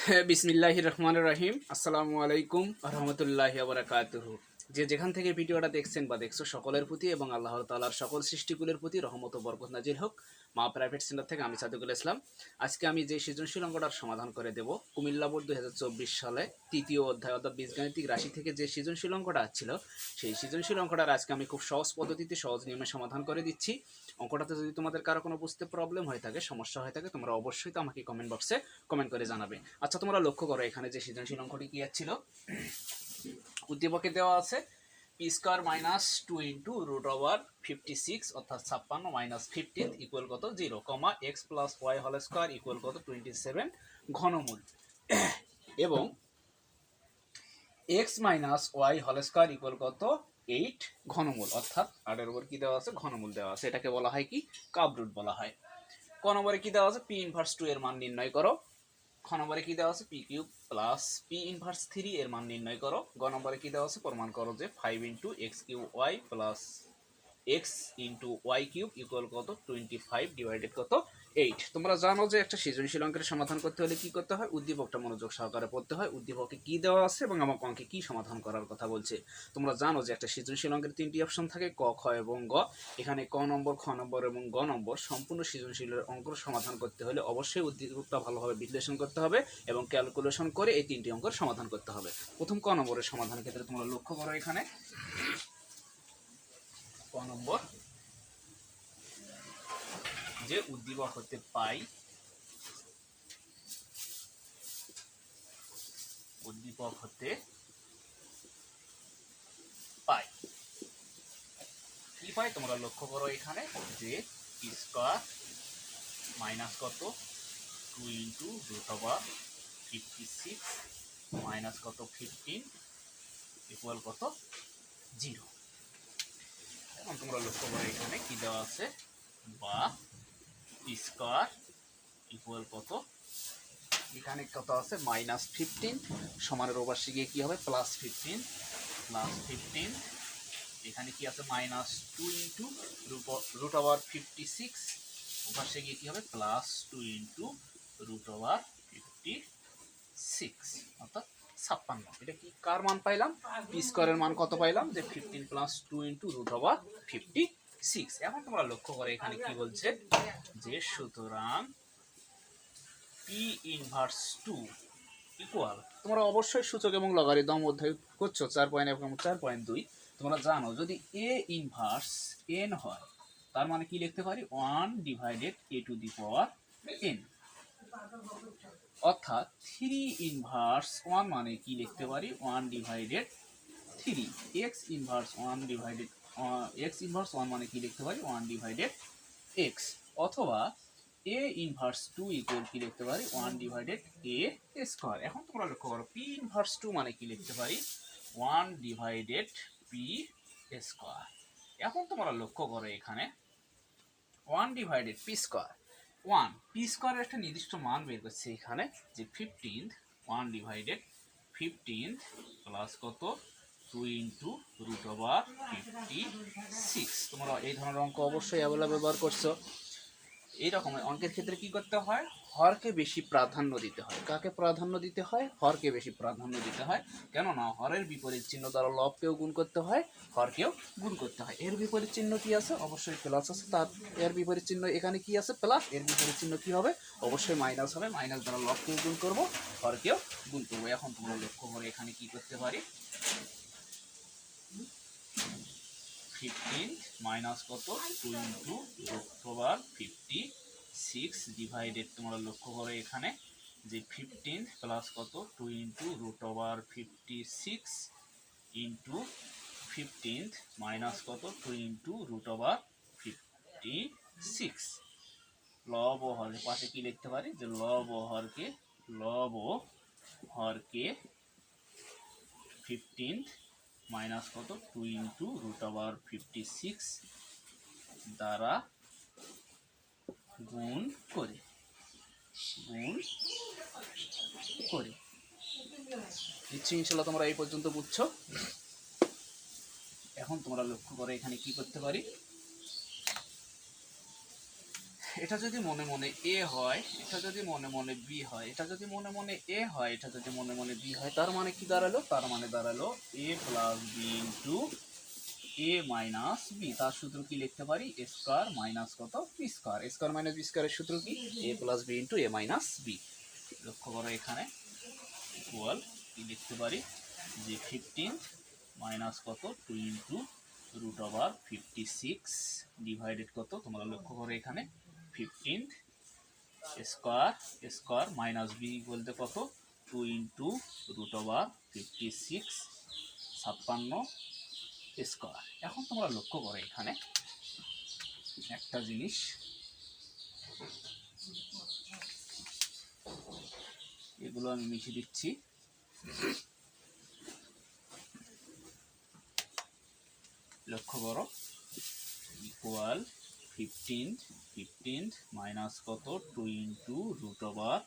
বিসমিল্লাহ রহমান রহিম। আসসালামু আলাইকুম রহমতুল্লাহ আবরাকাতুহ যে যেখান থেকে ভিডিওটা দেখছেন বা দেখছ সকলের প্রতি এবং আল্লাহ তালার সকল সৃষ্টিকুলের প্রতি রহমত বরকত নাজির হোক, মা প্রাইভেট সেন্টার থেকে আমি সাদিকুল ইসলাম। আজকে আমি যে সৃজনশীল অঙ্কটার সমাধান করে দেব, কুমিল্লা বোর্ড দু হাজার চব্বিশ সালে তৃতীয় অধ্যায় অর্থাৎ বীজগাণিতিক রাশি থেকে যে সৃজনশীল অঙ্কটা ছিল, সেই সৃজনশীল অঙ্কটার আজকে আমি খুব সহজ পদ্ধতিতে সহজ নিয়মে সমাধান করে দিচ্ছি। অঙ্কটাতে যদি তোমাদের কারও কোনো বুঝতে প্রবলেম হয়ে থাকে, সমস্যা হয়ে থাকে, তোমরা অবশ্যই তো আমাকে কমেন্ট বক্সে কমেন্ট করে জানাবে। আচ্ছা তোমরা লক্ষ্য করো, এখানে যে সৃজনশীল অঙ্কটি কী ছিল। উদ্দীপকে দেওয়া আছে P square minus two into root over fifty six অর্থাৎ ছাপ্পান্ন মাইনাস ফিফটিন ইকুয়াল কত zero comma X plus Y হল স্কোয়ার ইকুয়াল কত টোয়েন্টি সেভেন ঘনমূল। এবং এক্স মাইনাস ওয়াই হল স্কোয়ার ইকুয়াল কত এইট ঘনমূল, অর্থাৎ আটের উপর কি দেওয়া আছে? ঘনমূল দেওয়া আছে। এটাকে বলা হয় কি? কাব রুট বলা হয়। ক নম্বরে কি দেওয়া আছে? পি ইনভার্স টু এর মান নির্ণয় করো। খ নম্বরে কী দেওয়া আছে? P cube plus P inverse three এর মান নির্ণয় করো। গ নম্বরে কী দেওয়া আছে? প্রমাণ করো যে five into X Q Y plus X into Y cube equal কত? টোয়েন্টি ফাইভ ডিভাইডেড কত? এইট তোমরা জানো যে একটা সৃজনশীল অঙ্কের সমাধান করতে হলে কি করতে হয়? উদ্দীপকটা মনোযোগ সহকারে পড়তে হয়। উদ্দীপকে কি দেওয়া আছে এবং আমাকে অঙ্কে কি সমাধান করার কথা বলছে? তোমরা জানো যে একটা সৃজনশীল অঙ্কের তিনটি অপশন থাকে, ক, খ এবং গ। এখানে ক নম্বর, খ নম্বর এবং গ নম্বর সম্পূর্ণ সৃজনশীলের অঙ্ক সমাধান করতে হলে অবশ্যই উদ্দীপকটা ভালোভাবে বিশ্লেষণ করতে হবে এবং ক্যালকুলেশন করে এই তিনটি অঙ্কের সমাধান করতে হবে। প্রথম ক নম্বরের সমাধানের ক্ষেত্রে তোমরা লক্ষ্য করো এখানে। ক নম্বর যে উদ্দীপক হতে পাই। উদ্দীপক হতে পাই। কি পাই? তোমরা লক্ষ্য করো এখানে যে স্কোয়ার মাইনাস কত? Two into root over fifty six minus কত? ফিফটিন ইকুয়াল কত? জিরো। এখন তোমরা লক্ষ্য করো এখানে কি দেওয়া আছে? বা স্কোয়ার ইকুয়াল কত? এখানে কত আছে? মাইনাস ফিফটিন সমানের ওভার গিয়ে কি হবে? প্লাস ফিফটিন প্লাস ফিফটিন এখানে কি আছে? Minus two into root over fifty six over গিয়ে কি হবে? Plus two into root over fifty six অর্থাৎ ছাপ্পান্ন। এটা কি কার মান পাইলাম? পি স্কোয়ারের মান কত পাইলাম? যে fifteen plus two into root over fifty six এখন তোমরা লক্ষ্য করে এখানে কি বলছে? যে সুতরাং পি ইনভার্স টু ইকুয়াল তোমরা অবশ্যই সূচক এবং লগারিদম অধ্যায় করছ, চার পয়েন্ট এবং চার পয়েন্ট দুই। তোমরা জানো, যদি এ ইনভার্স এন হয়, তার মানে কি লিখতে পারি? One divided A to the power N অর্থাৎ থ্রি ইনভার্স ওয়ান মানে কি লিখতে পারি? One divided three X inverse one divided X inverse one মানে কি লিখতে পারি? ওয়ান ডিভাইডেড এক্স অথবা এ ইনভার্স টু ইকুয়াল কি লিখতে পারি? ওয়ান ডিভাইডেড এ স্কোয়ার এখন তোমরা লক্ষ্য করো পি ইনভার্স টু মানে কি লিখতে পারি? ওয়ান ডিভাইডেড পি স্কোয়ার এখন তোমরা লক্ষ্য করো এখানে one divided P square one P স্কোয়ারের একটা নির্দিষ্ট মান বের করছে এখানে, যে fifteen one divided fifteen plus কত? Two into root over fifty six তোমরা এই ধরনের অঙ্ক অবশ্যই অ্যাভেলেবল ব্যবহার করছ এই রকমের অঙ্কের ক্ষেত্রে কি করতে হয় হরকে বেশি প্রাধান্য দিতে হয় কাকে প্রাধান্য দিতে হয় হরকে বেশি প্রাধান্য দিতে হয় কেননা হরের বিপরীত চিহ্ন দ্বারা লবকেও গুণ করতে হয় হরকেও গুণ করতে হয় এর বিপরীত চিহ্ন কি আছে অবশ্যই প্লাস আছে তার এর বিপরীত চিহ্ন এখানে কি আছে প্লাস এর বিপরীত চিহ্ন কি হবে অবশ্যই মাইনাস হবে মাইনাস দ্বারা লবকেও গুণ করব হরকেও গুণ করব এখন তোমরা লক্ষ্য করে এখানে কি করতে পারি ফিফটিন মাইনাস কত? Two over fifty six divided তোমরা লক্ষ্য করো এখানে যে ফিফটিন প্লাস কত? Two into root over fifty six into fifteen minus কত? Two into root over fifty six লব ও হরের পাশে কি লিখতে পারি? যে লব হরকে লব হরকে ফিফটিন মাইনাস কত? Two into root over fifty six দ্বারা গুণ করে। গুণ করে। দিচ্ছি ইনশাল্লাহ তোমরা এই পর্যন্ত বুঝছ। এখন তোমরা লক্ষ্য করে এখানে কি করতে পারি? এটা যদি মনে মনে এ হয়, এটা যদি মনে মনে বি হয়, এটা যদি মনে মনে এ হয়, এটা যদি মনে মনে বি হয়, তার মানে কি দাঁড়াল? তার মানে দাঁড়াল A plus B into A minus B তার সূত্র কি লিখতে পারি? স্কোয়ার মাইনাস কত? B square square minus B স্কোয়ারের সূত্র কি? A plus B into A minus B লক্ষ্য করো এখানে ইকুয়াল কি লিখতে পারি? যে ফিফটিন মাইনাস কত? Two into root over fifty six divided কত? তোমরা লক্ষ্য করো এখানে। Fifteen square square minus B বলতে কত? Two into root over fifty six ছাপ্পান্ন স্কোয়ার এখন তোমরা লক্ষ্য করো এখানে একটা জিনিস। এগুলো আমি মিশিয়ে দিচ্ছি। লক্ষ্য করো ইকুয়াল ফিফটিন ফিফটিন মাইনাস কত? Two into root over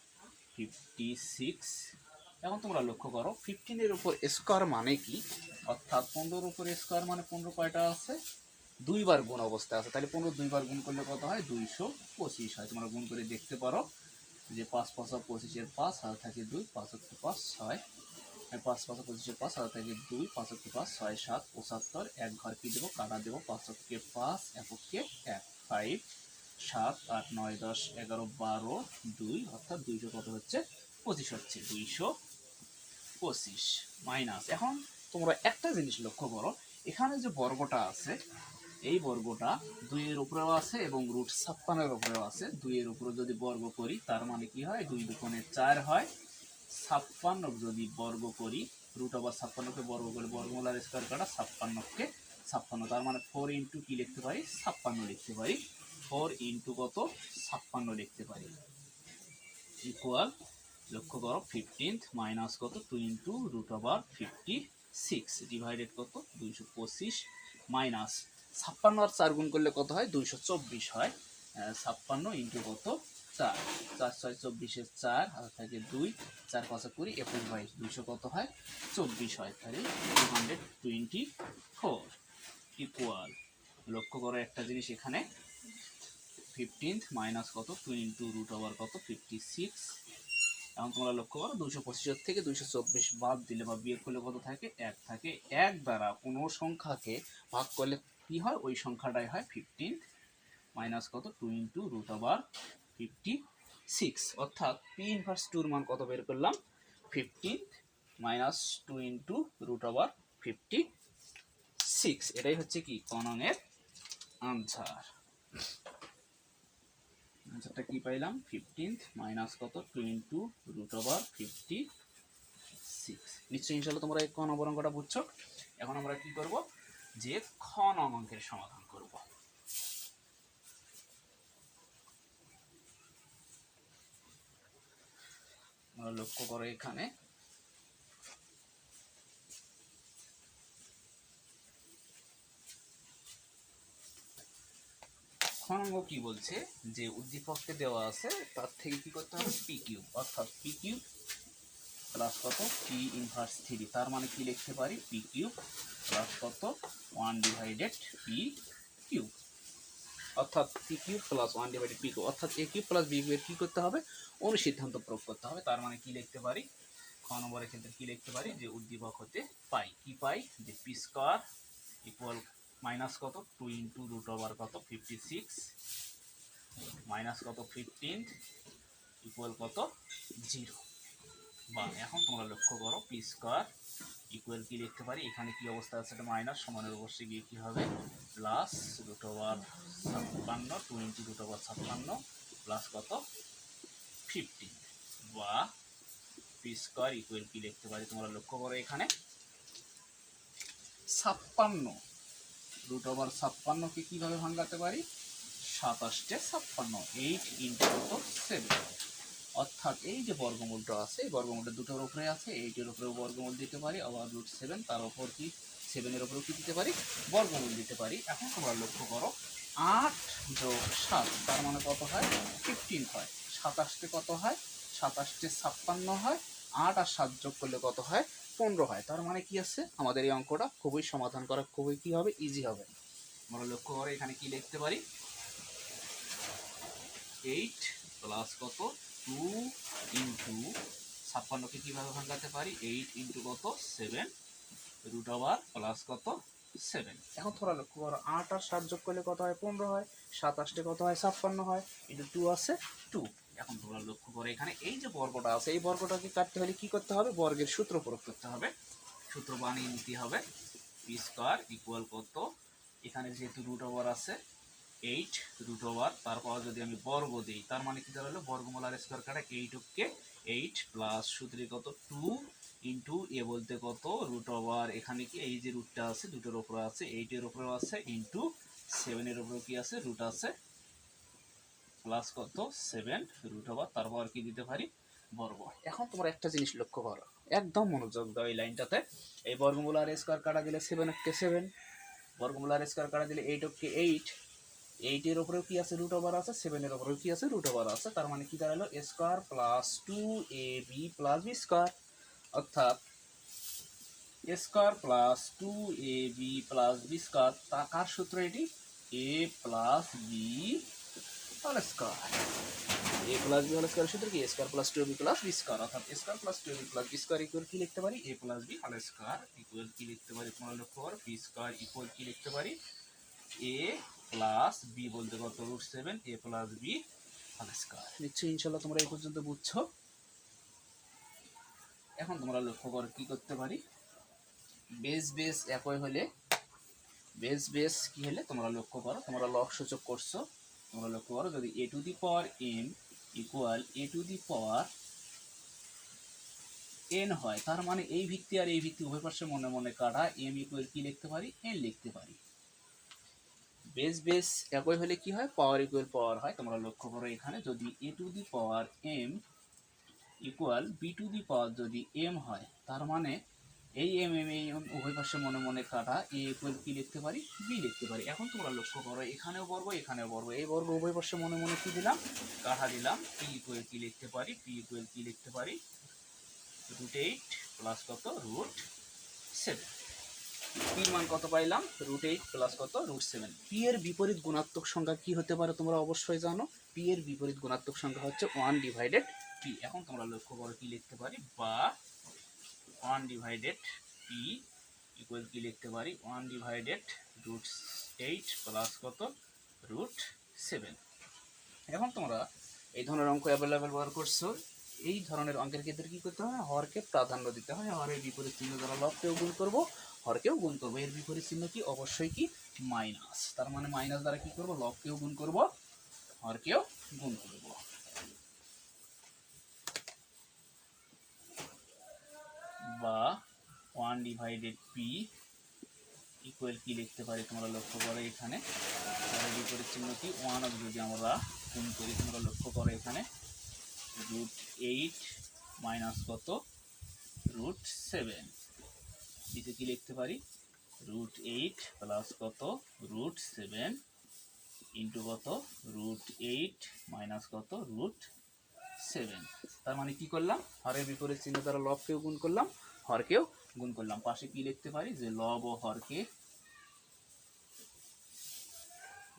fifty six এখন তোমরা লক্ষ্য করো ফিফটিনের উপর স্কোয়ার মানে কি? অর্থাৎ পনেরোর উপর স্কোয়ার মানে পনেরো কয়টা আছে? দুইবার গুণ অবস্থায় আছে। তাহলে পনেরো দুইবার গুণ করলে কত হয়? দুইশো পঁচিশ হয়। তোমরা গুণ করে দেখতে পারো যে পাঁচ পাঁচা পঁচিশের পাঁচ হাজার থাকে দুই, পাঁচ হচ্ছে পাঁচ ছয়। পাঁচ পাঁচ পঁচিশের পাঁচ হাজার থাকে দুই, পাঁচ হচ্ছে পাঁচ, ছয়, সাত, পঁচাত্তর। এক ঘর কি দেবো? কাটা দেবো। পাঁচ হচ্ছে পাঁচ এককে এক। ফাইভ সাত, আট, নয়, দশ, এগারো, বারো, দুই, অর্থাৎ দুইশো কত হচ্ছে? পঁচিশ হচ্ছে। দুইশো পঁচিশ মাইনাস এখন তোমরা একটা জিনিস লক্ষ্য করো, এখানে যে বর্গটা আছে, এই বর্গটা দুইয়ের উপরেও আছে এবং রুট ছাপ্পান্নের উপরেও আছে। দুইয়ের উপরে যদি বর্গ করি, তার মানে কি হয়? দুই দুকোণে চার হয়। ছাপ্পান্ন যদি বর্গ করি রুট আবার ছাপ্পান্নকে বর্গ করে বর্গমূলার স্কোয়ার কাটা ছাপ্পান্নকে ছাপ্পান্ন, তার মানে ফোর ইন্টু কি লিখতে পারি? ছাপ্পান্ন লিখতে পারি। ফোর ইন্টু কত? ছাপ্পান্ন লিখতে পারি। ইকুয়াল লক্ষ্য করো ফিফটিন্থ মাইনাস কত? Two into root over fifty six divided কত? দুইশো পঁচিশ মাইনাস ছাপ্পান্ন আর চার গুণ করলে কত হয়? দুইশো চব্বিশ হয়। ছাপ্পান্ন ইন্টু কত? চার। চার, ছয়, চব্বিশের চার আর থাকে দুই, চার, পাঁচে কুড়ি, একুশ, বাইশ, দুইশো কত হয়? চব্বিশ হয়। তাহলে two hundred twenty four equal লক্ষ্য করো একটা জিনিস এখানে। ফিফটিন্থ মাইনাস কত? টু ইন্টু রুট ওভার কত? ফিফটি সিক্স এখন তোমরা লক্ষ্য করো দুশো পঁচিশের থেকে দুইশো চব্বিশ বাদ দিলে বা বিয়োগ করলে কত থাকে? এক থাকে। এক দ্বারা কোনো সংখ্যাকে ভাগ করলে কি হয়? ওই সংখ্যাটাই হয় ফিফটিন মাইনাস কত? Two into root over fifty six অর্থাৎ পি ইনভার্স টুর মান কত বের করলাম? Fifteen minus two into root over fifty six এটাই হচ্ছে কি? কননের আনসার আনসারটা কি পাইলাম? ফিফটিন্থ মাইনাস কত? Two into root over fifty six নিশ্চয়ই ইনশাল্লাহ তোমরা এই ক নম্বর অঙ্কটা বুঝছ। এখন আমরা কি করব? যে খ নং সমাধান করব। লক্ষ্য করো এখানে। নম্বর কি বলছে? যে উদ্দীপককে দেওয়া আছে, তার থেকে কি করতে হবে? পি কিউব অর্থাৎ পি কিউব প্লাস কত? পি ইনভার্স থ্রি তার মানে কি লিখতে পারি? পি কিউব প্লাস কত? ওয়ান ডিভাইডেড পি কিউব অর্থাৎ P cube plus one divided P cube অর্থাৎ এ কিউব প্লাস বি কিউবের কি করতে হবে? অনুসিদ্ধান্ত প্রয়োগ করতে হবে। তার মানে কি লিখতে পারি? খ নম্বরের ক্ষেত্রে কি লিখতে পারি? যে উদ্দীপক হতে পাই। কি পাই? যে পি স্কোয়ার ইকুয়াল মাইনাস কত? টু ইন্টু রুট ওভার কত? ফিফটি সিক্স মাইনাস কত? ফিফটিন ইকুয়াল কত? জিরো বা এখন তোমরা লক্ষ্য করো পি স্কোয়ার ইকুয়াল কি লিখতে পারি? এখানে কি অবস্থা আছে? এটা মাইনাস সমানের অবশ্যই গিয়ে কি হবে? প্লাস রুট ওভার ছাপ্পান্ন টু ইন্টু রুট ওভার ছাপ্পান্ন প্লাস কত? ফিফটিন বা পি স্কোয়ার ইকুয়াল কি লিখতে পারি? তোমরা লক্ষ্য করো এখানে। ছাপ্পান্ন। রুট ওভার ছাপ্পান্নকে কীভাবে ভাঙাতে পারি? সাতাশটে ছাপ্পান্ন এইট ইন্টু সেভেন অর্থাৎ এই যে বর্গমূলটা আছে, এই বর্গমূলটা দুটোর উপরে আছে এইটের উপরেও বর্গমূল দিতে পারি, আবার রুট সেভেন তার উপর কি? সেভেনের উপরেও কি দিতে পারি? বর্গমূল দিতে পারি। এখন তোমরা লক্ষ্য করো, আট যোগ সাত, তার মানে কত হয়? ফিফটিন হয়। সাতাশটে কত হয়? সাতাশটে ছাপ্পান্ন হয়। আট আর সাত যোগ করলে কত হয়? পনেরো হয়। তার মানে কি আছে? আমাদের এই অঙ্কটা খুবই সমাধান করা খুবই কি হবে? ইজি হবে। আমরা লক্ষ্য করে এখানে কি লিখতে পারি? এইট প্লাস কত? টু ইন্টু ছাপ্পান্নকে কীভাবে ভাঙাতে পারি? এইট ইন্টু কত? সেভেন রুট ওভার প্লাস কত? সেভেন এখন তোমরা লক্ষ্য করো, আট আর সাত যোগ করলে কত হয়? পনেরো হয়। সাতাশটে কত হয়? ছাপ্পান্ন হয়। এটা টু আছে টু এখন তোমরা লক্ষ্য করো এখানে এই যে বর্গটা আছে, এই বর্গটাকে কাটতে হলে কি করতে হবে? বর্গের সূত্র প্রয়োগ করতে হবে। সূত্র বানিয়ে নিতে হবে। পি স্কোয়ার ইকুয়াল কত? এখানে যেহেতু রুট ওভার আছে এইট রুট ওভার তারপর যদি আমি বর্গ দিই, তার মানে কি দাঁড়াল? বর্গমূলার স্কোয়ার কাটা এইট কে এইট প্লাস সূত্রে কত? টু ইন্টু এ বলতে কত? রুট ওভার এখানে কি? এই যে রুটটা আছে, দুটোর ওপরে আছে এইটের ওপরেও আছে ইন্টু সেভেনের উপরেও কি আছে? রুট আছে প্লাস কত? সেভেন রুট ওভার তারপর আর কি দিতে পারি? বর্গ। এখন তোমরা একটা জিনিস লক্ষ্য করো, একদম মনোযোগ দাও এই লাইনটাতে। এই বর্গমূল আর স্কোয়ার কাটা দিলে সেভেন কে সেভেন বর্গমূল আর স্কোয়ার কাটা দিলে এইট কে এইট এইটের ওপরেও কি আছে? রুট ওভার আছে সেভেনের ওপরেও কি আছে? রুট ওভার আছে, তার মানে কি দাঁড়াল? Square plus two A B plus B square অর্থাৎ square plus two A B plus B square তা কার সূত্র এটি? A plus B whole square A plus B whole square সূত্র কি? Square plus two B plus B square অর্থাৎ square plus two B plus B square equal কি লিখতে পারি? A plus B whole square equal কি লিখতে পারি? তোমরা লক্ষ্য করো বি স্কোয়ার ইকুয়াল কি লিখতে পারি? এ প্লাস বি বলতে কত? Root seven A plus B whole square নিশ্চয়ই ইনশাল্লাহ তোমরা এই পর্যন্ত বুঝছ। এখন তোমরা লক্ষ্য করো, কি করতে পারি? বেস বেস একই হলে বেস বেস কি হলে? তোমরা লক্ষ্য করো, তোমরা লক সূচক করছ। তোমরা লক্ষ্য করো যদি A to the power M equal A to the power N হয়, তার মানে এই ভিত্তি আর এই ভিত্তি উভয় পাশে মনে মনে কাটা এম ইকুয়াল কি লিখতে পারি? এন লিখতে পারি। বেস বেস একই হলে কি হয়? পাওয়ার ইকুয়াল পাওয়ার হয়। তোমরা লক্ষ্য করো এখানে, যদি A to the power M equal B to the power যদি এম হয়, তার মানে এই এম এম এই উভয় পাশে মনে মনে কাটা এ ইকুয়াল কি লিখতে পারি? বি লিখতে পারি। এখন তোমরা লক্ষ্য করো, এখানেও বর্গ এখানেও বর্গ। এই বর্গ উভয় পাশে মনে মনে কি দিলাম? কাটা দিলাম? পি ইকুয়াল কি লিখতে পারি? পি ইকুয়াল কি লিখতে পারি? রুট এইট প্লাস কত? রুট সেভেন পির মান কত পাইলাম? রুট এইট প্লাস কত? রুট সেভেন পি এর বিপরীত গুণাত্মক সংখ্যা কি হতে পারে তোমরা অবশ্যই জানো? পি এর বিপরীত গুণাত্মক সংখ্যা হচ্ছে ওয়ান ডিভাইডেড পি এখন তোমরা লক্ষ্য করো কি লিখতে পারি? বা ওয়ান ডিভাইডেড পি ইকুয়াল কি লিখতে পারি? One divided root eight plus কত? রুট সেভেন এখন তোমরা এই ধরনের অঙ্ক অ্যাভেলেবেল ব্যবহার করছ। এই ধরনের অঙ্কের ক্ষেত্রে কি করতে হয়? হরকে প্রাধান্য দিতে হয়। হরের বিপরীত চিহ্ন দ্বারা লবকেও গুণ করব, হরকেও গুণ করব। এর বিপরীত চিহ্ন কি? অবশ্যই কি? মাইনাস তার মানে মাইনাস দ্বারা কি করব? লবকেও গুণ করব, হরকেও গুণ করব। বা ওয়ান ডিভাইডেড পি ইকুয়াল কি লিখতে পারি তোমরা লক্ষ্য করো এখানে? বিপরীত চিহ্ন কি? ওয়ান অফ যদি আমরা গুণ করি, তোমরা লক্ষ্য করো এখানে রুট এইট মাইনাস কত? রুট সেভেন এতে কি লিখতে পারি? রুট এইট প্লাস কত? রুট সেভেন ইন্টু কত? রুট এইট মাইনাস কত? রুট সেভেন তার মানে কি করলাম? হরের বিপরীত চিহ্ন দ্বারা লবকেও গুণ করলাম, হরকেও গুণ করলাম। পাশে কি লিখতে পারি? যে লব ও হরকে,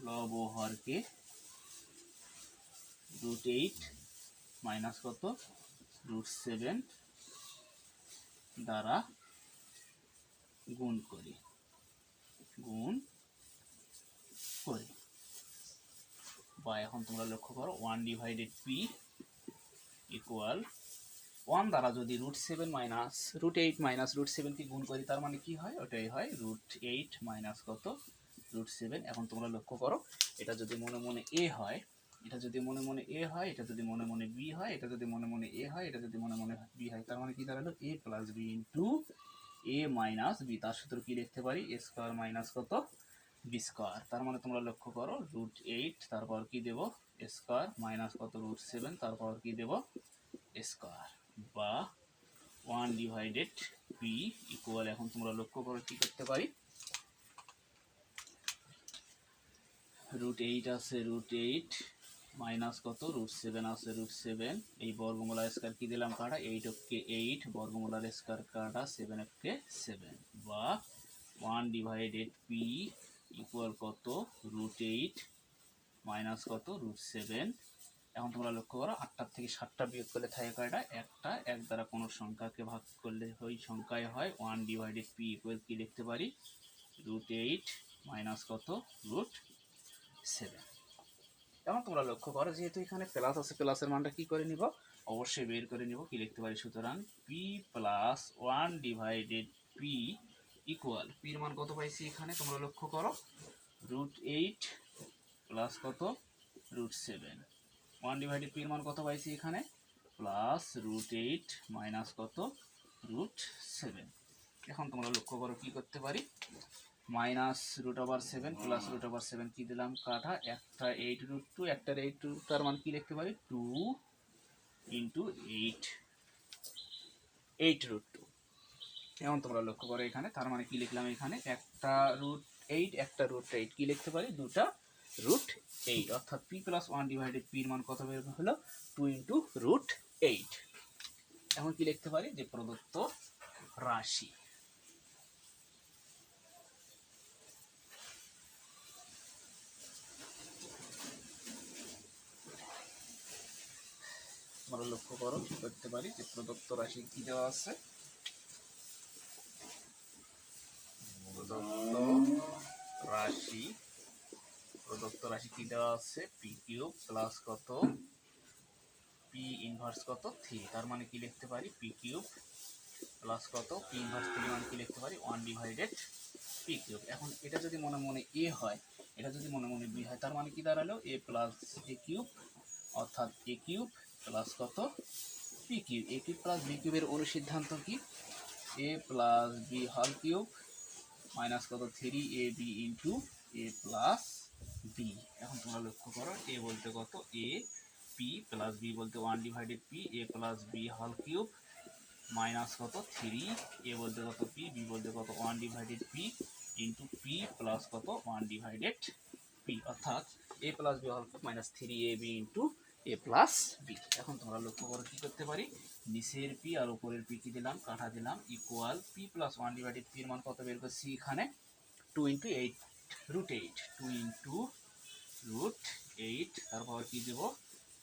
লব ও হরকে রুট এইট মাইনাস কত? রুট সেভেন দ্বারা গুণ করি। গুণ করি। বা এখন তোমরা লক্ষ্য করো one divided P equal one দ্বারা যদি root seven minus root eight minus root সেভেনকে গুণ করি, তার মানে কি হয়? ওটাই হয় রুট এইট মাইনাস কত? রুট সেভেন এখন তোমরা লক্ষ্য করো, এটা যদি মনে মনে এ হয়, এটা যদি মনে মনে এ হয়, এটা যদি মনে মনে বি হয়, এটা যদি মনে মনে এ হয়, এটা যদি মনে মনে বি হয়, তার মানে কি দাঁড়াল? A plus B into A minus B তার সূত্র কি লিখতে পারি? এ স্কোয়ার মাইনাস কত? বি স্কোয়ার তার মানে তোমরা লক্ষ্য করো রুট এইট তারপর কি দেব? স্কোয়ার মাইনাস কত রুট সেভেন, তারপর কি দেব? স্কোয়ার। বা ওয়ান ডিভাইডেড পি ইকুয়াল এখন তোমরা লক্ষ্য করো কি করতে পারি? রুট এইট আছে, রুট এইট মাইনাস কত? রুট সেভেন আছে, রুট সেভেন। এই বর্গমূলার স্কোয়ার কি দিলাম কাটা? এইট অফকে এইট বর্গমূলার স্কোয়ার কাটা সেভেন অফকে সেভেন। বা ওয়ান ডিভাইডেড পি ইকুয়াল কত? রুট এইট মাইনাস কত? Root seven. এখন তোমরা লক্ষ্য করো, আটটার থেকে সাতটা বিয়োগ করলে থাকে কয়টা? একটা। এক দ্বারা কোনো সংখ্যাকে ভাগ করলে ওই সংখ্যায় হয় ওয়ান ডিভাইডেড পি ইকুয়াল কি লিখতে পারি? রুট এইট মাইনাস কত? Root seven. এখন তোমরা লক্ষ্য করো, যেহেতু এখানে প্লাস আছে প্লাসের মানটা কি করে নিব? অবশ্যই বের করে নিব। কি লিখতে পারি? সুতরাং P plus one divided P equal পির মান কত পাইছি এখানে? তোমরা লক্ষ্য করো, রুট এইট প্লাস কত? Root seven. ওয়ান ডিভাইডেড পির মান কত পাইছি এখানে? প্লাস রুট এইট মাইনাস কত? Root seven. এখন তোমরা লক্ষ্য করো কি করতে পারি? Minus root over seven plus root over seven কি দিলাম? কাটা একটা এইট রুট টু একটার এইট টু, তার মান কি লিখতে পারি? Two into eight. Eight root two. এখন তোমরা লক্ষ্য করো এখানে, তার মানে কি লিখলাম এখানে? একটা রুট এইট, একটা রুট এইট। কি লিখতে পারি? দুটা রুট এইট অর্থাৎ পি প্লাস ওয়ান ডিভাইডেড পির মান কত বের হলো? টু ইন্টু রুট এইট এখন কি লিখতে পারি? যে প্রদত্ত রাশি। আমরা লক্ষ্য করো, কি করতে পারি? যে প্রদত্ত রাশি কি দেওয়া আছে? প্রদত্ত রাশি প্রদত্ত রাশি কি দেওয়া আছে? পি কিউব প্লাস কত? পি ইনভার্স কত? থ্রি তার মানে কি লিখতে পারি? পি কিউব প্লাস কত? পি ইনভার্স থ্রি মানে কি লিখতে পারি? One divided P cube. এখন এটা যদি মনে মনে এ হয়, এটা যদি মনে মনে বি হয়, তার মানে কি দাঁড়াল? এ প্লাস এ কিউব, অর্থাৎ এ কিউব প্লাস কত? P cube. A cube plus B কিউবের অনুসিদ্ধান্ত কি? এ প্লাস বি হল কিউব মাইনাস কত? Three A B into A plus B এখন তোমরা লক্ষ্য করো এ বলতে কত? এ পি প্লাস বি বলতে one divided P A plus B হল কিউব মাইনাস কত? থ্রি এ বলতে কত? পি বি বলতে কত? One divided P into P plus কত? ওয়ান ডিভাইডেড পি অর্থাৎ এ প্লাস বি হল cube minus three A B into A plus B এখন তোমরা লক্ষ্য করো কি করতে পারি? নিচের পি আর উপরের পি কি দিলাম? কাটা দিলাম। Equal P plus one divided পির মান কত বের করছি? এখানে two into eight root eight two into root eight তারপর কি দেব?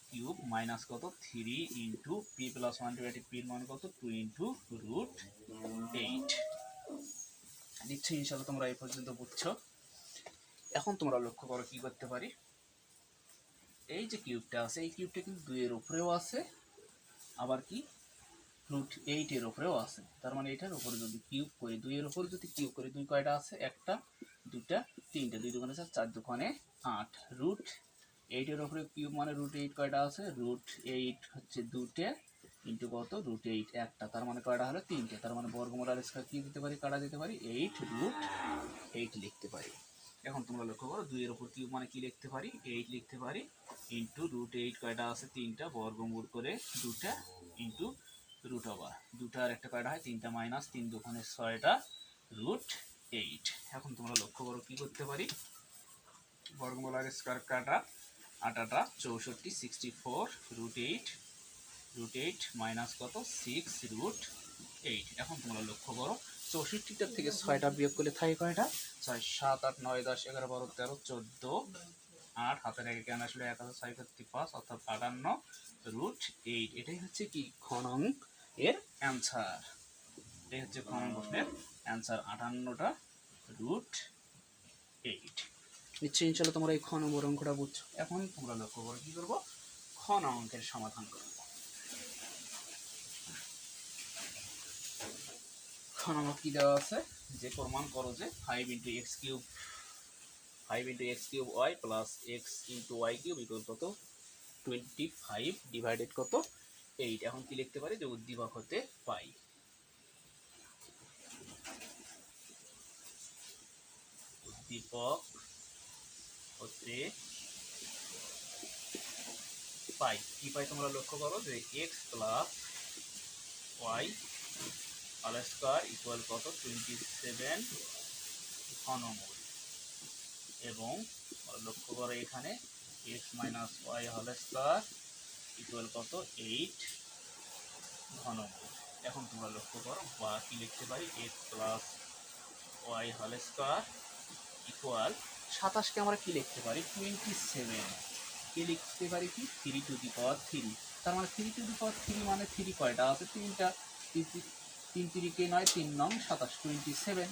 কিউব মাইনাস কত? Three into P plus one divided পির মান কত? টু ইন্টু রুট এইট নিশ্চয়ই ইনশাল্লাহ তোমরা এই পর্যন্ত বুঝছ। এখন তোমরা লক্ষ্য করো কি করতে পারি? এই যে কিউবটা আছে, এই কিউবটা কিন্তু দুইয়ের উপরেও আছে, আবার কি? রুট এইটের উপরেও আছে। তার মানে এটার উপরে যদি কিউব করি, দুইয়ের উপরে যদি কিউব করি, দুই কয়টা আছে? একটা দুটা তিনটা, দুই দোকানে চার চার দোকানে আট। রুট এইটের উপরে কিউব মানে রুট এইট কয়টা আছে? রুট এইট হচ্ছে দুটে ইন্টু কত? রুট এইট একটা। তার মানে কয়টা হলো? তিনটে। তার মানে বর্গমূল আর স্কয়ার কি দিতে পারি? কাটা দিতে পারি? এইট রুট এইট লিখতে পারি। এখন তোমরা লক্ষ্য করো, দুইয়ের উপর কিউব মানে কি লিখতে পারি? এইট লিখতে পারি। ইন্টু রুট এইট কয়টা আছে? তিনটা। বর্গমূল করে দুটা ইন্টু রুট ওভার দুটা আর একটা কয়টা হয়? তিনটা মাইনাস তিন দোকানে ছয়টা। রুট এইট এখন তোমরা লক্ষ্য করো কি করতে পারি? বর্গমূল আর স্কয়ার কাটা, আটাটা, চৌষট্টি sixty four root eight root eight minus কত? সিক্স রুট এইট এখন তোমরা লক্ষ্য করো, চৌষট্টিটার থেকে ছয়টা বিয়োগ করলে থাকে কয়টা? ছয়, সাত, আট, নয়, দশ, এগারো, বারো, তেরো, চোদ্দ, আট। হাতের আগে কেন আসলে? এক হাজার ছয় করতে পাঁচ অর্থাৎ আটান্ন রুট এইট এটাই হচ্ছে কি? খনং এর অ্যান্সার এটাই হচ্ছে খনং প্রশ্নের অ্যান্সার আটান্নটা রুট এইট নিশ্চয়ই ইনশাল্লাহ তোমরা এই খ নম্বর অঙ্কটা বুঝছ। এখন তোমরা লক্ষ্য করো কি করব? খ অঙ্কের সমাধান করব। খ নম্বর কি দেওয়া আছে? যে প্রমাণ করো যে five into X cube five into X cube Y plus X into Y cube equal কত? টোয়েন্টি ফাইভ ডিভাইডেড কত? এইট এখন কি লিখতে পারি? যে উদ্দীপক হতে পাই। উদ্দীপক হতে পাই। কি পাই তোমরা লক্ষ্য করো যে X plus Y all square equal কত? টোয়েন্টি সেভেন ঘনমূল। এবং লক্ষ্য করো এখানে এক্স মাইনাস ওয়াই হল স্কোয়ার ইকুয়াল কত? এইট ঘনমূল। এখন তোমরা লক্ষ্য করো বা কি লিখতে পারি? এক্স প্লাস ওয়াই হল স্কোয়ার ইকুয়াল সাতাশকে আমরা কি লিখতে পারি? টোয়েন্টি সেভেন কে লিখতে পারি কি? Three to the power three তার মানে three to the power three মানে থ্রি কয়টা আছে? তিনটা। তিন তিরিকে নয়, তিন নং সাতাশ টোয়েন্টি সেভেন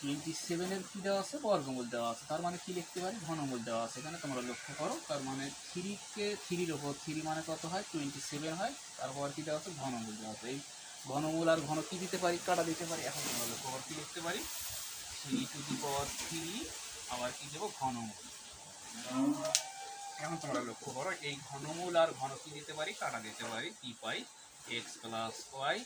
টোয়েন্টি সেভেনের কী দেওয়া আছে? বর্গমূল দেওয়া আছে। তার মানে কি লিখতে পারি? ঘনমূল দেওয়া আছে। এখানে তোমরা লক্ষ্য করো, তার মানে থ্রিকে থ্রির ওপর থ্রি মানে কত হয়? টোয়েন্টি সেভেন হয়। তারপর কি দেওয়া আছে? ঘনমূল দেওয়া আছে। এই ঘনমূল আর ঘন কি দিতে পারি? কাটা দিতে পারি। এখন তোমরা লক্ষ্য করো, কি লিখতে পারি? Three to the power three আবার কি দেবো ঘনমূল এখন তোমরা লক্ষ্য করো এই ঘনমূল আর ঘন কি দিতে পারি কাটা দিতে পারি কি পাই X plus Y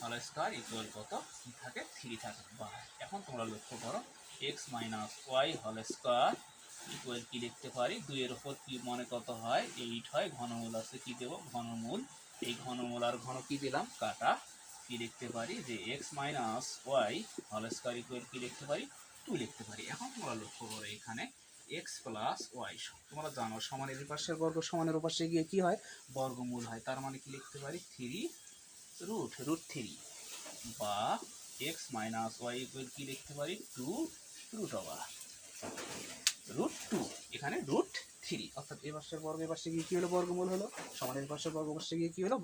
whole square equal কত কি থাকে থ্রি থাকে বা এখন তোমরা লক্ষ্য করো X minus Y whole square equal কি লিখতে পারি দুইয়ের ওপর কি মনে কত হয় এইট হয় ঘনমূল আছে কি দেবো? ঘনমূল। এই ঘনমূল আর ঘন কি দিলাম? কাটা। কি লিখতে পারি? যে X minus Y whole square equal কি লিখতে পারি? টু লিখতে পারি। এখন তোমরা লক্ষ্য করো এখানে এক্স প্লাস ওয়াই তোমরা জানো সমানের পাশের বর্গ, সমানের পাশে গিয়ে কি হয়? বর্গমূল হয়। তার মানে কি লিখতে পারি? থ্রি রুট রুট থ্রি বা এক্স মাইনাস ওয়াই ইকুয়াল কি লিখতে পারি? Two root over root two এখানে রুট থ্রি অর্থাৎ এ পাশের বর্গ এ পাশে গিয়ে কি হলো? বর্গমূল হলো। সমানের পাশের বর্গ পাশে গিয়ে কি হলো?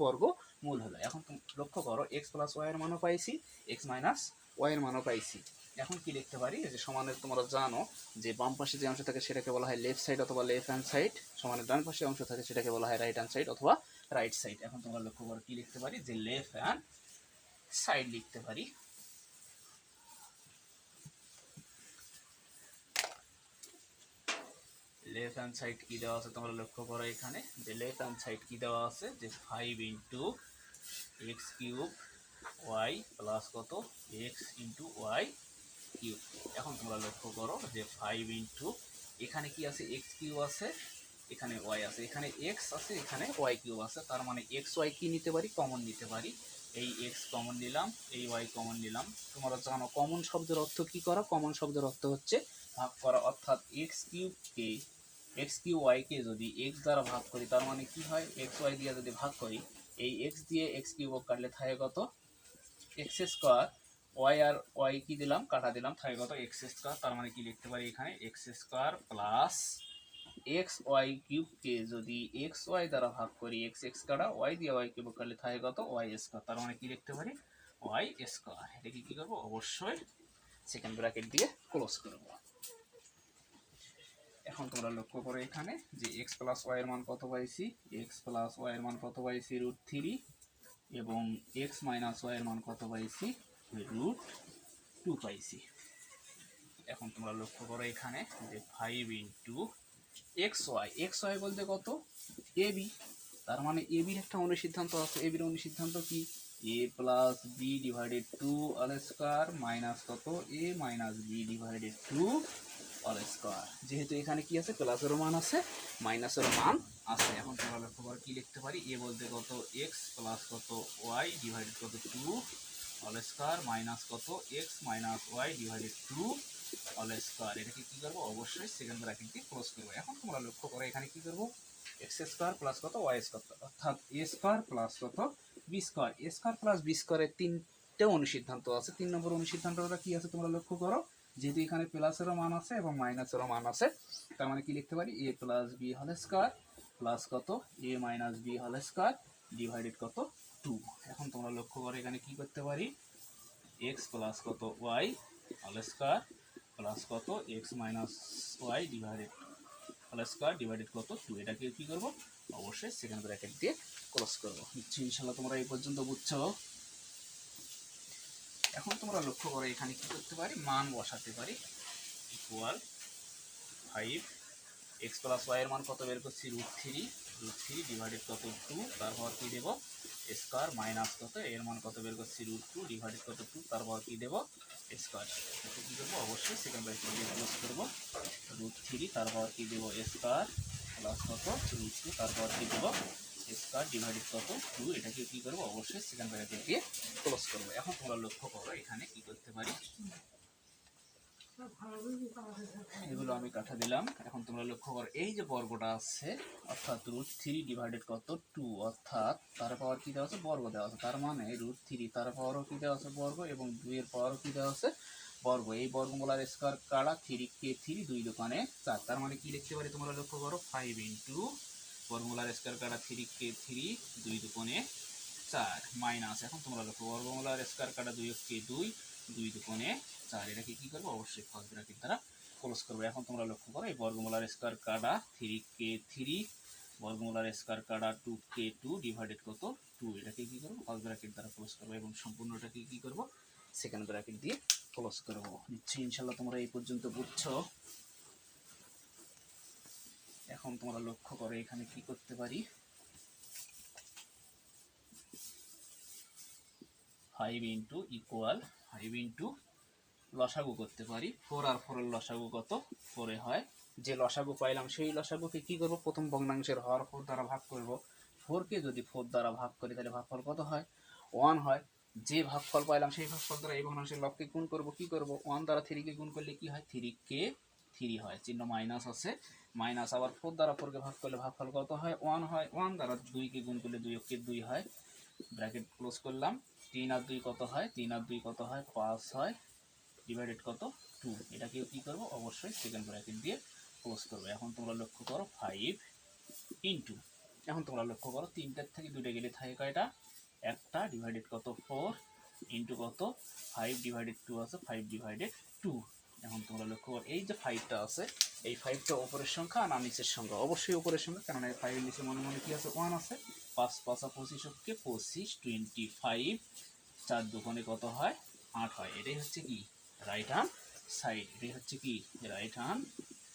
বর্গমূল হলো। এখন লক্ষ্য করো এক্স প্লাস ওয়াই এর মানও পাইছি এক্স মাইনাস ওয়াই এর মানও পাইছি। এখন কি লিখতে পারি? যে সমানের তোমরা জানো যে বাম পাশে যে অংশ থাকে সেটাকে বলা হয় লেফট সাইড অথবা লেফট হ্যান্ড সাইড সমানের ডান পাশে অংশ থাকে সেটাকে বলা হয় রাইট হ্যান্ড সাইড অথবা রাইট সাইড এখন তোমরা লক্ষ্য করো কি লিখতে পারি? যে লেফট হ্যান্ড সাইড লিখতে পারি। লেফট হ্যান্ড সাইড কি দেওয়া আছে তোমরা লক্ষ্য করো এখানে? যে লেফট হ্যান্ড সাইড কি দেওয়া আছে? যে five into X cube Y plus কত? X into Y cube. এখন তোমরা লক্ষ্য করো যে ফাইভ ইন্টু এখানে কি আছে? এক্স কিউব আছে, এখানে ওয়াই আছে। এখানে এক্স আছে, এখানে ওয়াই কিউব আছে। তার মানে এক্স ওয়াই কি নিতে পারি? কমন নিতে পারি। এই এক্স কমন নিলাম, এই ওয়াই কমন নিলাম। তোমরা জানো কমন শব্দের অর্থ কি করা? কমন শব্দের অর্থ হচ্ছে ভাগ করা। অর্থাৎ এক্স কিউবকে এক্স কিউ ওয়াইকে যদি এক্স দ্বারা ভাগ করি, তার মানে কি হয়? এক্স ওয়াই দিয়ে যদি ভাগ করি এই এক্স দিয়ে এক্স কিউব কাটলে থাকে কত? এক্স স্কোয়ার ওয়াই আর ওয়াই কি দিলাম? কাটা দিলাম, থাকে কত? এক্স স্কোয়ার তার মানে কি লিখতে পারি এখানে? X square plus X Y কিউবকে যদি এক্স ওয়াই দ্বারা ভাগ করি এক্স এক্স কাটা ওয়াই দিয়ে ওয়াই কিউব কাটলে থাকে কত? ওয়াই স্কোয়ার তার মানে কি লিখতে পারি? ওয়াই স্কোয়ার এটাকে কি করব? অবশ্যই সেকেন্ড ব্র্যাকেট দিয়ে ক্লোজ করব। এখন তোমরা লক্ষ্য করো এখানে যে এক্স প্লাস ওয়াই এর মান কত পাইছি? এক্স প্লাস ওয়াই এর মান কত পাইছি? রুট থ্রি এবং এক্স মাইনাস ওয়াই এর মান কত পাইছি? রুট টু পাইছি। এখন তোমরা লক্ষ্য করো এখানে যে five into X Y X Y বলতে কত? এ বি তার মানে এ বির একটা অনুসিদ্ধান্ত আছে। এ বির অনুসিদ্ধান্ত কি? A plus B divided two all square minus কত? A minus B divided two all square যেহেতু এখানে কি আছে? প্লাসেরও মান আছে মাইনাসেরও মান আছে। এখন তোমরা লক্ষ্য করো কি লিখতে পারি? এ বলতে কত এক্স প্লাস কত ওয়াই ডিভাইডেড কত টু অল স্কোয়ার মাইনাস কত X minus Y divided two all square এটাকে কি করব? অবশ্যই সেকেন্ড ব্র্যাকেট ক্লোজ করব। এখন তোমরা লক্ষ্য করো, এখানে কি করব? এক্স স্কোয়ার প্লাস কত ওয়াই স্কোয়ার অর্থাৎ এ স্কোয়ার প্লাস কত B square A square plus B স্কোয়ারের তিনটে অনুসিদ্ধান্ত আছে। তিন নম্বর অনুসিদ্ধান্তটা কি আছে তোমরা লক্ষ্য করো? যেহেতু এখানে প্লাসেরও মান আছে এবং মাইনাসেরও মান আছে, তার মানে কি লিখতে পারি? এ প্লাস বি হল স্কোয়ার প্লাস কত? এ মাইনাস বি হল স্কোয়ার ডিভাইডেড কত? টু এখন তোমরা লক্ষ্য করো এখানে কি করতে পারি? এক্স প্লাস কত? ওয়াই হল স্কোয়ার প্লাস কত? এক্স মাইনাস ওয়াই ডিভাইডেড হল স্কোয়ার ডিভাইডেড কত? টু এটাকে কি করব? অবশ্যই সেকেন্ড ব্র্যাকেট দিয়ে ক্রস করব। ইনশাল্লাহ তোমরা এই পর্যন্ত বুঝছ। এখন তোমরা লক্ষ্য করো, এখানে কি করতে পারি? মান বসাতে পারি equal five X plus Y এর মান কত বের করছি? Root three root three divided কত? টু তারপর কি দেবো? স্কোয়ার মাইনাস কত? এর মান কত বের করছি? রুট টু ডিভাইডেড কত? টু তারপর কি দেবো? স্কোয়ার এটা কি দেবো? অবশ্যই সেকেন্ড ব্র্যাকেট দিয়ে ক্লোজ করব। রুট থ্রি তারপর কি দেবো? স্কোয়ার প্লাস কত? রুট টু তারপর কি দেবো? স্কোয়ার ডিভাইডেড কত? টু এটাকে কি করব? অবশ্যই সেকেন্ড ব্র্যাকেট দিয়ে ক্লোজ করব। এখন তোমরা লক্ষ্য করো এখানে কি করতে পারি? এগুলো আমি কাটা দিলাম। এখন তোমরা লক্ষ্য করো, এই যে বর্গটা আছে, অর্থাৎ রুট থ্রি ডিভাইডেড কত? টু অর্থাৎ তার পাওয়ার কি দেওয়া আছে? বর্গ দেওয়া আছে। তার মানে রুট থ্রি তার পাওয়ারও কি দেওয়া আছে? বর্গ এবং দুইয়ের পাওয়ারও কি দেওয়া আছে? বর্গ। এই বর্গমূলার স্কোয়ার কাটা থ্রি কে থ্রি দুই দোকানে চার। তার মানে কি লিখতে পারি তোমরা লক্ষ্য করো? ফাইভ ইন্টু বর্গমূলার স্কোয়ার কাটা থ্রি কে থ্রি দুই দোকানে চার। মাইনাস এখন তোমরা লক্ষ্য বর্গমূলার স্কোয়ার কাটা দুই কে দুই দুই দোকানে চার। এটাকে কী করব? অবশ্যই ফার্স্ট ব্র্যাকেট দ্বারা ক্লোজ করব। এখন তোমরা লক্ষ্য করো, এই বর্গমূলার স্কোয়ার কাটা থ্রি কে থ্রি বর্গমূলার স্কোয়ার কাটা টু কে টু ডিভাইডেড কত? টু এটাকে কী করব? ফার্স্ট ব্র্যাকেট দ্বারা ক্লোজ করব এবং সম্পূর্ণটাকে কী করব? সেকেন্ড ব্র্যাকেট দিয়ে ক্লোজ করব। নিশ্চয়ই ইনশাল্লাহ তোমরা এই পর্যন্ত বুঝছ। এখন তোমরা লক্ষ্য করো এখানে কি করতে পারি? Five into equal five into লসাগু করতে পারি। ফোর আর ফোরের লসাগু কত? ফোরে হয়। যে লসাগু পাইলাম, সেই লসাগুকে কি করব? প্রথম ভগ্নাংশের হর ফোর দ্বারা ভাগ করব। ফোরকে যদি ফোর দ্বারা ভাগ করি, তাহলে ভাগফল কত হয়? ওয়ান হয়। যে ভাগফল পাইলাম, সেই ভাগফল দ্বারা এই ভগ্নাংশের লবকে গুণ করব। কি করব? ওয়ান দ্বারা থ্রিকে গুণ করলে কি হয়? থ্রি কে থ্রি হয়। চিহ্ন মাইনাস আছে। মাইনাস আবার ফোর দ্বারা ফোরকে ভাগ করলে ভাগফল কত হয়? ওয়ান হয়। ওয়ান দ্বারা দুইকে গুণ করলে দুই অক্ষে দুই হয়। ব্র্যাকেট ক্লোজ করলাম। তিন আর দুই কত হয়? তিন আর দুই কত হয়? পাঁচ হয়। ডিভাইডেড কত? টু। এটাকেও কী করব? অবশ্যই সেকেন্ড ব্র্যাকেট দিয়ে ক্লোজ করব। এখন তোমরা লক্ষ্য করো ফাইভ ইন্টু এখন তোমরা লক্ষ্য করো, তিনটার থেকে দুটো গেলে থাকে কয়টা? একটা ডিভাইডেড কত? ফোর ইন্টু কত? ফাইভ ডিভাইডেড টু আছে ফাইভ ডিভাইডেড টু এখন তোমরা লক্ষ্য করো, এই যে ফাইভটা আছে এই ফাইভটা ওপরের সংখ্যা আর নিচের সংখ্যা। অবশ্যই উপরের সংখ্যা, কারণ এই ফাইভের নিচে মনে মনে কি আছে? ওয়ান আছে। পাঁচ, পাঁচা পঁচিশ হচ্ছে পঁচিশ টোয়েন্টি ফাইভ চার দোকানে কত হয়? আট হয়। এটাই হচ্ছে কি? রাইট হ্যান্ড সাইড এটাই হচ্ছে কি? রাইট হ্যান্ড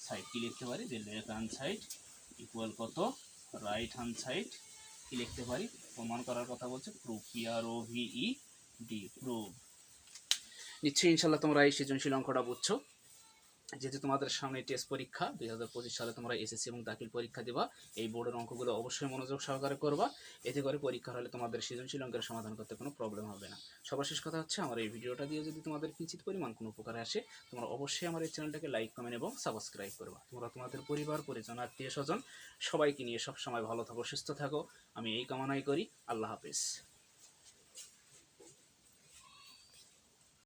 সাইড কি লিখতে পারি? যে লেফট হ্যান্ড সাইড ইকুয়াল কত? রাইট হ্যান্ড সাইড কি লিখতে পারি? প্রমাণ করার কথা বলছে proof P R O V E D proof নিশ্চয়ই ইনশাল্লাহ তোমরা এই সৃজনশীল অঙ্কটা বুঝছ। যেহেতু তোমাদের সামনে টেস্ট পরীক্ষা, দুই হাজার পঁচিশ সালে তোমরা এসএসসি এবং দাখিল পরীক্ষা দেবা, এই বোর্ডের অঙ্কগুলো অবশ্যই মনোযোগ সহকারে করবা। এতে করে পরীক্ষা হলে তোমাদের সৃজনশীল অঙ্কের সমাধান করতে কোনো প্রবলেম হবে না। সর্বশেষ কথা হচ্ছে, আমার এই ভিডিওটা দিয়ে যদি তোমাদের কিঞ্চিত পরিমাণ কোনো উপকারে আসে, তোমরা অবশ্যই আমার এই চ্যানেলটাকে লাইক কমেন্ট এবং সাবস্ক্রাইব করবা। তোমরা তোমাদের পরিবার, পরিজন আত্মীয় স্বজন সবাইকে নিয়ে সবসময় ভালো থাকো, সুস্থ থাকো। আমি এই কামনাই করি। আল্লাহ হাফিজ।